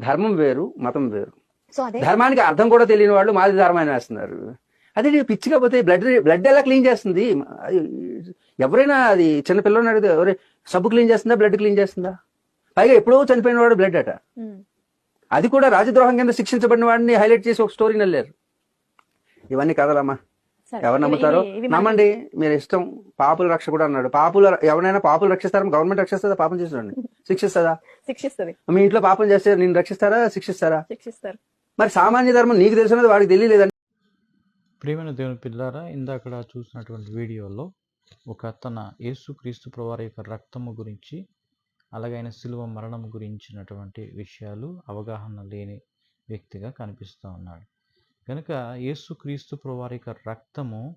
ధర్మం వేరు మతం వేరు. ధర్మానికి అర్థం కూడా తెలియని వాళ్ళు మాది ధర్మాన్ని వేస్తున్నారు. అదే నీకు పిచ్చి కాకపోతే బ్లడ్ బ్లడ్ ఎలా క్లీన్ చేస్తుంది? ఎవరైనా అది చిన్న పిల్లలు అడిగితే ఎవరే సబ్బు క్లీన్ చేస్తుందా? బ్లడ్ క్లీన్ చేస్తుందా? పైగా ఎప్పుడో చనిపోయిన వాడు బ్లడ్ అట. అది కూడా రాజద్రోహం కింద శిక్షించబడిన వాడిని హైలైట్ చేసి ఒక స్టోరీ నల్లారు ఇవన్నీ కదలమ్మా. ఎవరు నమ్ముతారో? నమ్మండి. మీరు ఇష్టం పాపుల రక్ష కూడా అన్నాడు. పాపుల ఎవరైనా పాపులు రక్షిస్తారా? గవర్నమెంట్ రక్షిస్తుందా? పాపం చేసేవాడిని. శిక్షిస్తుందా? శిక్షిస్తుంది. మీ ఇంట్లో పాపం చేస్తే నేను రక్షిస్తారా? శిక్షిస్తారా? శిక్షిస్తారు. మరి సామాన్య ధర్మం నీకు తెలిసినది వాడికి తెలియలేదండి. ప్రియమైన దేవుని పిల్లారా ఇందాకడ చూసినటువంటి వీడియోలో ఒక అతన యేసుక్రీస్తు ప్రవారి యొక్క రక్తము గురించి అలాగే ఆయన శిలువ మరణం గురించినటువంటి విషయాలు అవగాహన లేని వ్యక్తిగా కనిపిస్తూ ఉన్నాడు. కనుక యేసుక్రీస్తు ప్రభువారి యొక్క రక్తము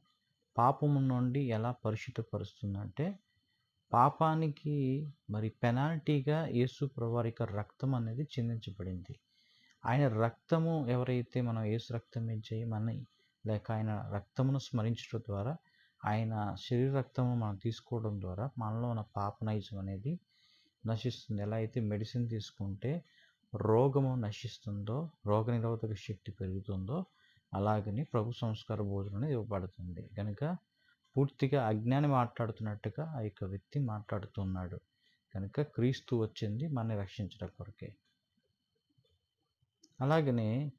పాపము నుండి ఎలా పరిశుద్ధపరుస్తుందంటే పాపానికి మరి పెనాల్టీగా యేసు ప్రభువారి యొక్క రక్తం అనేది చిందించబడింది. ఆయన రక్తము ఎవరైతే మనం యేసు రక్తం చేయి మన లేక ఆయన రక్తమును స్మరించడం ద్వారా ఆయన శరీర రక్తము మనం తీసుకోవడం ద్వారా మనలో ఉన్న పాప నైజం అనేది నశిస్తుంది. ఎలా అయితే మెడిసిన్ తీసుకుంటే రోగము నశిస్తుందో రోగ నిరోధక శక్తి పెరుగుతుందో అలాగని ప్రభు సంస్కార భోజనం అనేది ఇవ్వబడుతుంది. కనుక పూర్తిగా అజ్ఞాని మాట్లాడుతున్నట్టుగా ఆ యొక్క వ్యక్తి మాట్లాడుతున్నాడు. కనుక క్రీస్తు వచ్చింది మనని రక్షించడం కొరకే. అలాగనే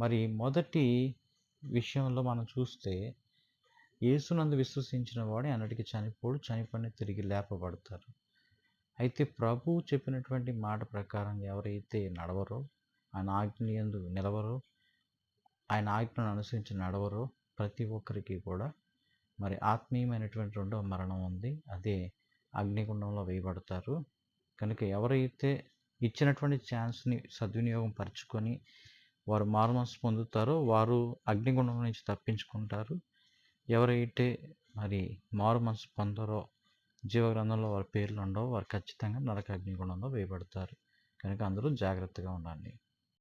మరి మొదటి విషయంలో మనం చూస్తే యేసునందు విశ్వసించిన వాడు అన్నటికి చనిపోడు చనిపోయిన తిరిగి లేపబడతారు. అయితే ప్రభు చెప్పినటువంటి మాట ప్రకారం ఎవరైతే నడవరో ఆయన ఆజ్ఞ యందు నిలవరో ఆయన ఆజ్ఞను అనుసరించి నడవరో ప్రతి ఒక్కరికి కూడా మరి ఆత్మీయమైనటువంటి రెండో మరణం ఉంది. అదే అగ్నిగుండంలో వేయబడతారు. కనుక ఎవరైతే ఇచ్చినటువంటి ఛాన్స్ని సద్వినియోగం పరుచుకొని వారు మారుమనసు పొందుతారో వారు అగ్నిగుండం నుంచి తప్పించుకుంటారు. ఎవరైతే మరి మారు మనసు పొందరో జీవగ్రంథంలో వారి పేర్లు ఉండవు వారు ఖచ్చితంగా నరక అగ్నిగుండంలో వేయబడతారు. కనుక అందరూ జాగ్రత్తగా ఉండండి.